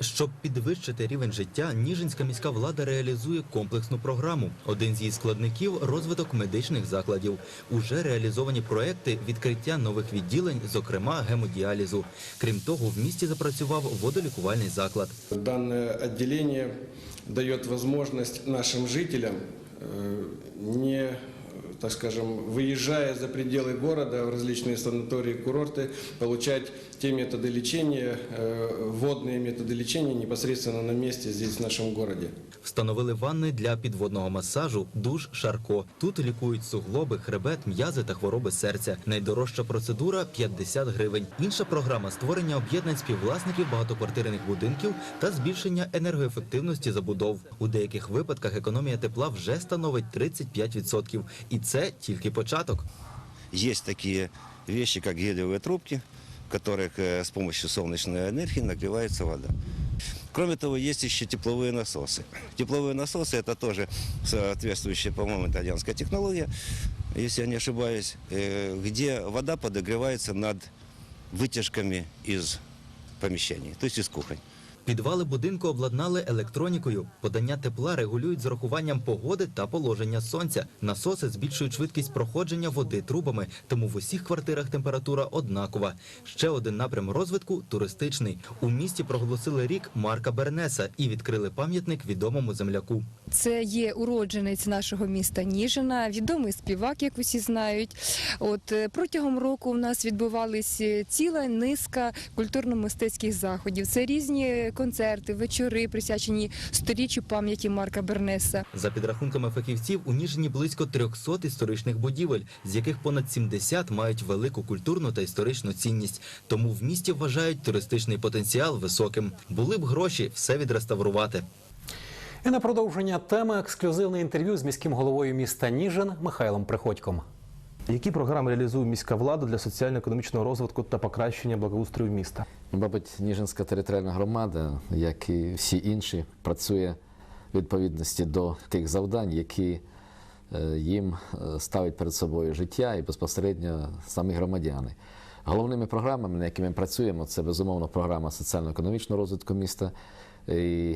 Щоб підвищити рівень життя, Ніжинська міська влада реалізує комплексну програму. Один з її складників розвиток медичних закладів. Уже реалізовані проекти відкриття нових відділень, зокрема гемодіалізу. Крім того, в місті запрацював водолікувальний заклад. Данное отделение дает возможность нашим жителям, э, не, э, так скажем, выезжая за пределы города в различные санатории, курорты, получать те методы лечения, э, водные методы лечения непосредственно на месте здесь, в нашем городе. Встановили ванни для підводного масажу, душ Шарко. Тут лікують суглоби, хребет, м'язи та хвороби серця. Найдорожча процедура 50 гривень. Інша програма створення об'єднань співвласників багатоквартирних будинків та збільшення енергоефективності забудов. У деяких випадках економія тепла вже становить 35%. І це тільки початок. Есть такие вещи, как гелиевые трубки, в которых э, с помощью солнечной энергии нагревается вода. Кроме того, есть еще тепловые насосы. Тепловые насосы – это тоже соответствующая, по-моему, итальянская технология, если я не ошибаюсь, э, где вода подогревается над вытяжками из помещений, то есть из кухонь. Підвали будинку обладнали електронікою. Подання тепла регулюють з урахуванням погоди та положення сонця. Насоси збільшують швидкість проходження води трубами, тому в усіх квартирах температура однакова. Ще один напрям розвитку туристичний. У місті проголосили рік Марка Бернеса і відкрили пам'ятник відомому земляку. Це є уродженець нашого міста Ніжина, відомий співак, як усі знають. От е, протягом року у нас відбувалась е, ціла низка культурно-мистецьких заходів. Це різні концерти, вечори, присвячені сторіччю пам'яті Марка Бернеса. За підрахунками фахівців, у Ніжині близько 300 історичних будівель, з яких понад 70 мають велику культурну та історичну цінність. Тому в місті вважають туристичний потенціал високим. Були б гроші все відреставрувати. І на продовження теми ексклюзивне інтерв'ю з міським головою міста Ніжин Михайлом Приходьком. Які програми реалізує міська влада для соціально-економічного розвитку та покращення благоустрою міста? Мабуть, Ніжинська територіальна громада, як і всі інші, працює в відповідності до тих завдань, які е, їм е, ставить перед собою життя і безпосередньо самі громадяни. Головними програмами, на якими ми працюємо, це безумовно програма соціально-економічного розвитку міста.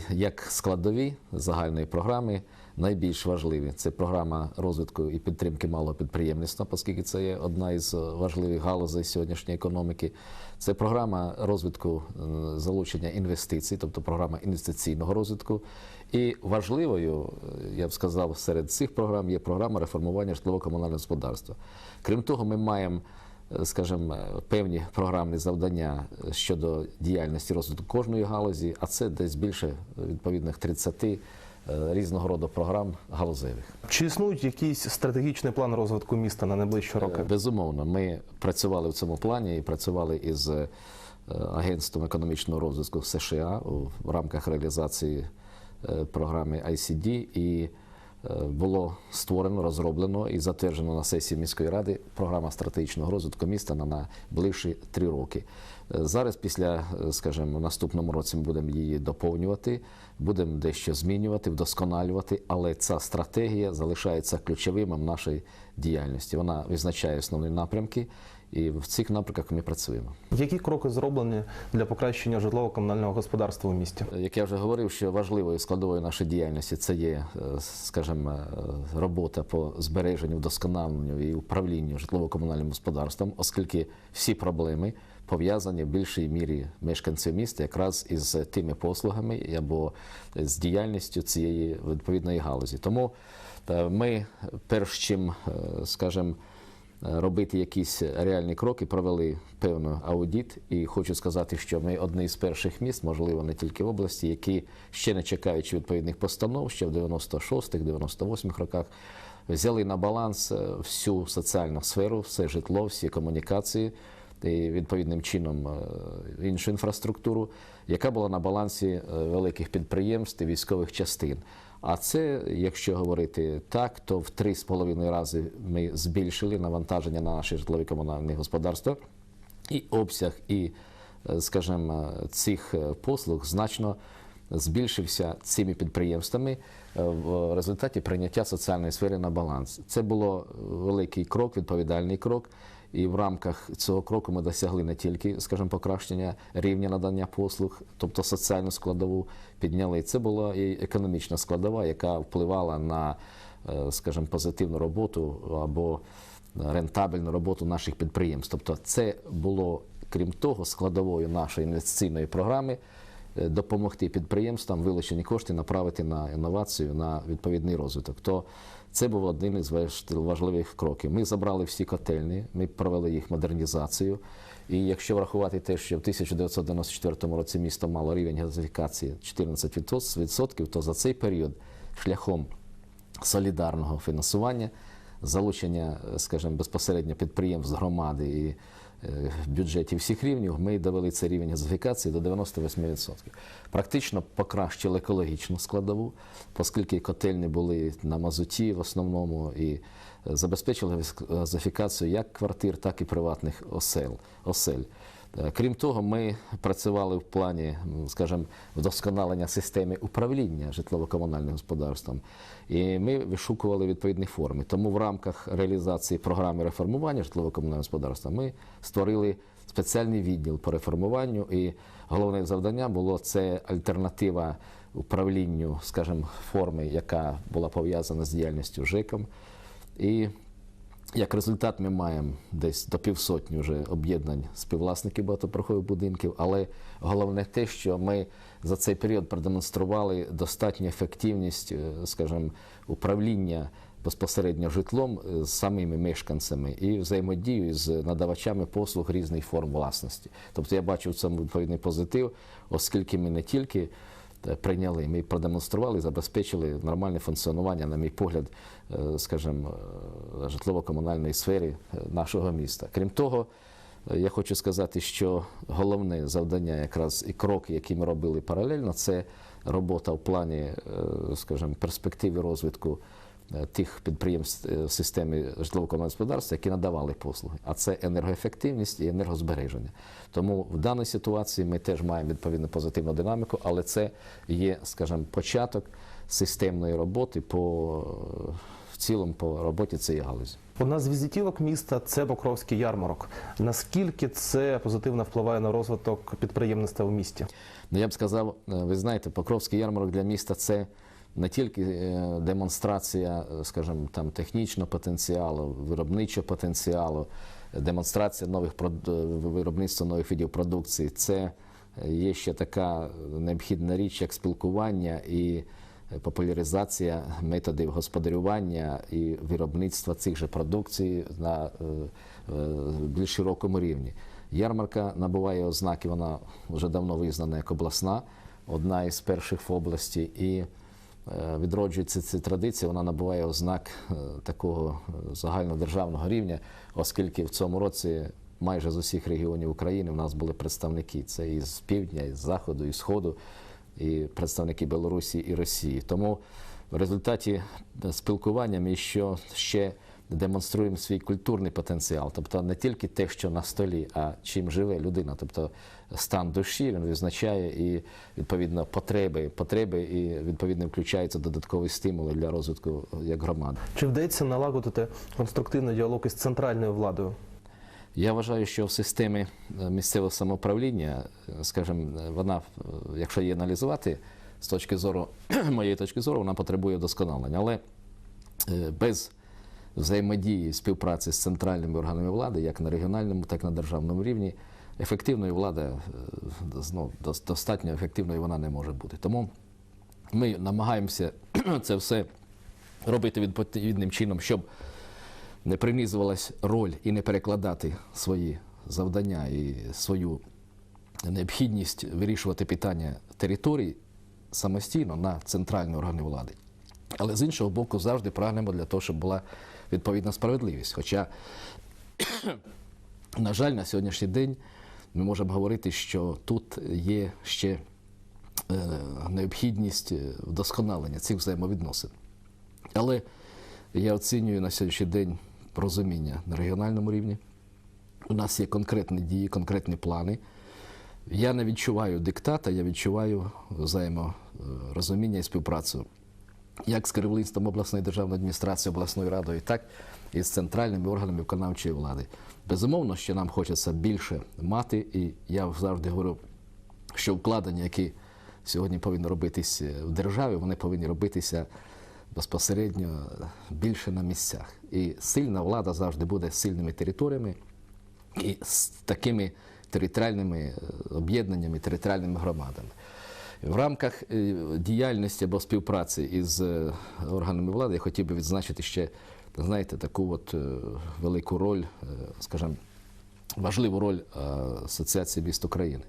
Як складові загальної програми найбільш важливі це програма розвитку і підтримки малого підприємництва, оскільки це є одна із важливих галузей сьогоднішньої економіки. Це програма розвитку е, залучення інвестицій, тобто програма інвестиційного розвитку. І важливою, е, я б сказав, серед цих програм є програма реформування житлово-комунального господарства. Крім того, ми маємо е, скажімо, певні програмні завдання щодо діяльності розвитку кожної галузі, а це десь більше відповідних 30 е, різного роду програм галузевих. Чи існують якісь стратегічний план розвитку міста на найближчі роки? Безумовно, ми працювали в цьому плані і працювали із е, Агентством економічного розвитку США в рамках реалізації е, програми ICD і е, було створено, розроблено і затверджено на сесії міської ради програма стратегічного розвитку міста на найближчі три роки. Е, Зараз, після, е, скажімо, в наступному році ми будемо її доповнювати, будемо дещо змінювати, вдосконалювати, але ця стратегія залишається ключовим в нашій діяльності. Вона визначає основні напрямки, і в цих напрямках ми працюємо. Які кроки зроблені для покращення житлово-комунального господарства у місті? Як я вже говорив, що важливою складовою нашої діяльності це є, е, скажімо, е, робота по збереженню, вдосконаленню і управлінню житлово-комунальним господарством, оскільки всі проблеми пов'язані в більшій мірі мешканців міста якраз із тими послугами або з діяльністю цієї відповідної галузі. Тому е, ми, перш чим, скажімо, робити якісь реальні кроки, провели певний аудіт. І хочу сказати, що ми одне з перших міст, можливо, не тільки в області, які ще не чекаючи відповідних постанов, ще в 96-х, 98-х роках. Взяли на баланс е, всю соціальну сферу, все житло, всі комунікації і відповідним чином е, іншу інфраструктуру, яка була на балансі е, великих підприємств і військових частин. А це, якщо говорити так, то в три з половиною рази ми збільшили навантаження на наші житлові комунальні господарства, і обсяг, і, е, скажімо, цих е, послуг значно збільшився цими підприємствами е, в результаті прийняття соціальної сфери на баланс. Це було великий крок, відповідальний крок. І в рамках цього кроку ми досягли не тільки, скажімо, покращення рівня надання послуг, тобто соціальну складову підняли. Це була і економічна складова, яка впливала на, е, скажімо, позитивну роботу або рентабельну роботу наших підприємств. Тобто, це було крім того складовою нашої інвестиційної програми е, допомогти підприємствам вилучені кошти направити на інновацію, на відповідний розвиток. То це був один із важливих кроків. Ми забрали всі котельні, ми провели їх модернізацію. І якщо врахувати те, що в 1994 році місто мало рівень газифікації 14%, то за цей період шляхом солідарного фінансування, залучення, скажімо, безпосередньо підприємств громади і бюджетів всіх рівнів, ми довели цей рівень газифікації до 98%. Практично покращили екологічну складову, оскільки котельні були на мазуті в основному і е, забезпечили газифікацію як квартир, так і приватних осель. Е, Крім того, ми працювали в плані, скажімо, вдосконалення системи управління житлово-комунальним господарством. І ми вишукували відповідні форми. Тому в рамках реалізації програми реформування житлово-комунального господарства ми створили спеціальний відділ по реформуванню. І головне завдання було це альтернатива управлінню, скажімо, форми, яка була пов'язана з діяльністю ЖЕКом. І як результат, ми маємо десь до півсотні вже об'єднань співвласників багатопрохових будинків, але головне те, що ми за цей період продемонстрували достатню ефективність, е, скажімо, управління безпосередньо житлом е, з самими мешканцями і взаємодію з надавачами послуг різних форм власності. Тобто я бачу в цьому відповідний позитив, оскільки ми не тільки прийняли, ми продемонстрували, забезпечили нормальне функціонування, на мій погляд, е, скажімо, е, житлово-комунальної сфери е, нашого міста. Крім того, е, я хочу сказати, що головне завдання, якраз і кроки, які ми робили паралельно, це робота в плані, е, скажімо, перспективи розвитку е, тих підприємств е, в системі житлово-комунального господарства, які надавали послуги. А це енергоефективність і енергозбереження. Тому в даній ситуації ми теж маємо відповідну позитивну динаміку, але це є, скажімо, початок системної роботи по е, в цілому по роботі цієї галузі. Одна з візитівок міста це Покровський ярмарок. Наскільки це позитивно впливає на розвиток підприємництва в місті? Ну, я б сказав, е, ви знаєте, Покровський ярмарок для міста це не тільки е, демонстрація, е, скажімо, там технічного потенціалу, виробничого потенціалу, демонстрація нових е, виробництва нових видів продукції. Це є ще така необхідна річ, як спілкування і популяризація методів господарювання і виробництва цих же продукцій на більш широкому рівні. Ярмарка набуває ознаки, вона вже давно визнана як обласна, одна із перших в області. І відроджується ця традиція, вона набуває ознак е, такого е, загальнодержавного рівня, оскільки в цьому році майже з усіх регіонів України в нас були представники. Це і з півдня, і з заходу, і сходу, і представники Білорусі і Росії. Тому в результаті е, спілкування ми що ще демонструємо свій культурний потенціал, тобто не тільки те, що на столі, а чим живе людина, тобто стан душі він визначає і відповідно потреби, потреби і відповідно включаються додаткові стимули для розвитку е, як громади. Чи вдається налагодити конструктивний діалог із центральною владою? Я вважаю, що в системі е, місцевого самоуправління, е, скажімо, вона, якщо її аналізувати з точки зору моєї точки зору, вона потребує вдосконалення. Але без взаємодії співпраці з центральними органами влади, як на регіональному, так і на державному рівні, ефективною влада е, ну, достатньо ефективною вона не може бути. Тому ми намагаємося це все робити відповідним чином, щоб не принизувалась роль і не перекладати свої завдання і свою необхідність вирішувати питання територій самостійно на центральні органи влади. Але з іншого боку, завжди прагнемо для того, щоб була відповідна справедливість. Хоча, на жаль, на сьогоднішній день ми можемо говорити, що тут є ще е, необхідність е, вдосконалення цих взаємовідносин. Але я оцінюю на сьогоднішній день розуміння на регіональному рівні. У нас є конкретні дії, конкретні плани. Я не відчуваю диктата, я відчуваю взаєморозуміння і співпрацю як з керівництвом обласної державної адміністрації, обласною радою, так і з центральними органами виконавчої влади. Безумовно, що нам хочеться більше мати, і я завжди говорю, що вкладення, які сьогодні повинні робитись в державі, вони повинні робитися безпосередньо більше на місцях. І сильна влада завжди буде сильними територіями і з такими територіальними е, об'єднаннями, територіальними громадами. В рамках е, діяльності або співпраці із е, органами влади я хотів би відзначити ще, знаєте, таку от е, велику роль, скажімо, важливу роль Асоціації міст України.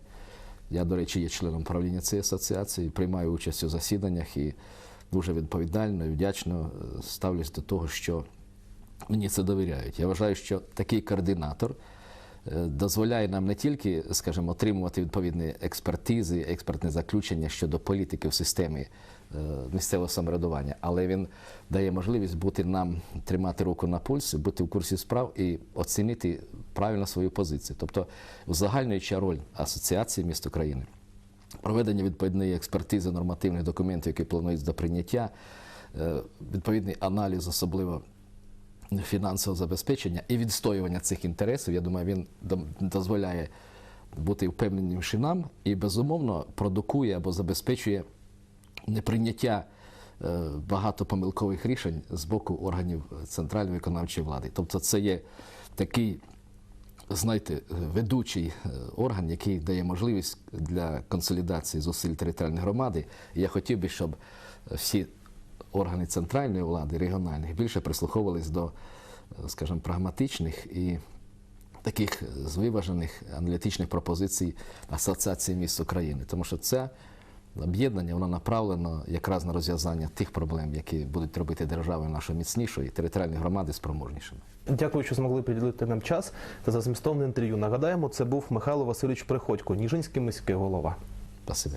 Я, до речі, є членом правління цієї асоціації, приймаю участь у засіданнях і дуже відповідально і вдячно ставлюсь до того, що мені це довіряють. Я вважаю, що такий координатор дозволяє нам не тільки, скажімо, отримувати відповідні експертизи, експертне заключення щодо політики в системі е, місцевого самоврядування, але він дає можливість бути нам тримати руку на пульсі, бути в курсі справ і оцінити правильно свою позицію. Тобто узагальнююча роль асоціації міст України проведення відповідної експертизи нормативних документів, які плануються до прийняття, е, відповідний аналіз, особливо фінансового забезпечення і відстоювання цих інтересів, я думаю, він дозволяє бути впевненішим нам і, безумовно, продукує або забезпечує неприйняття е, багато помилкових рішень з боку органів центральної виконавчої влади. Тобто це є такий знаєте, ведучий е, орган, який дає можливість для консолідації зусиль територіальної громади. Я хотів би, щоб всі органи центральної влади, регіональних, більше прислуховувались до, е, скажімо, прагматичних і таких звиважених аналітичних пропозицій Асоціації міст України. Тому що це об'єднання воно направлено якраз на розв'язання тих проблем, які будуть робити державу нашу міцнішою і територіальні громади спроможнішими. Дякую, що змогли приділити нам час та за змістовне інтерв'ю. Нагадаємо, це був Михайло Васильович Приходько, Ніжинський міський голова. Спасибі.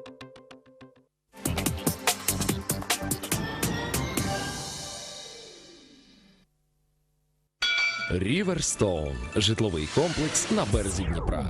Ріверстоун житловий комплекс на березі Дніпра.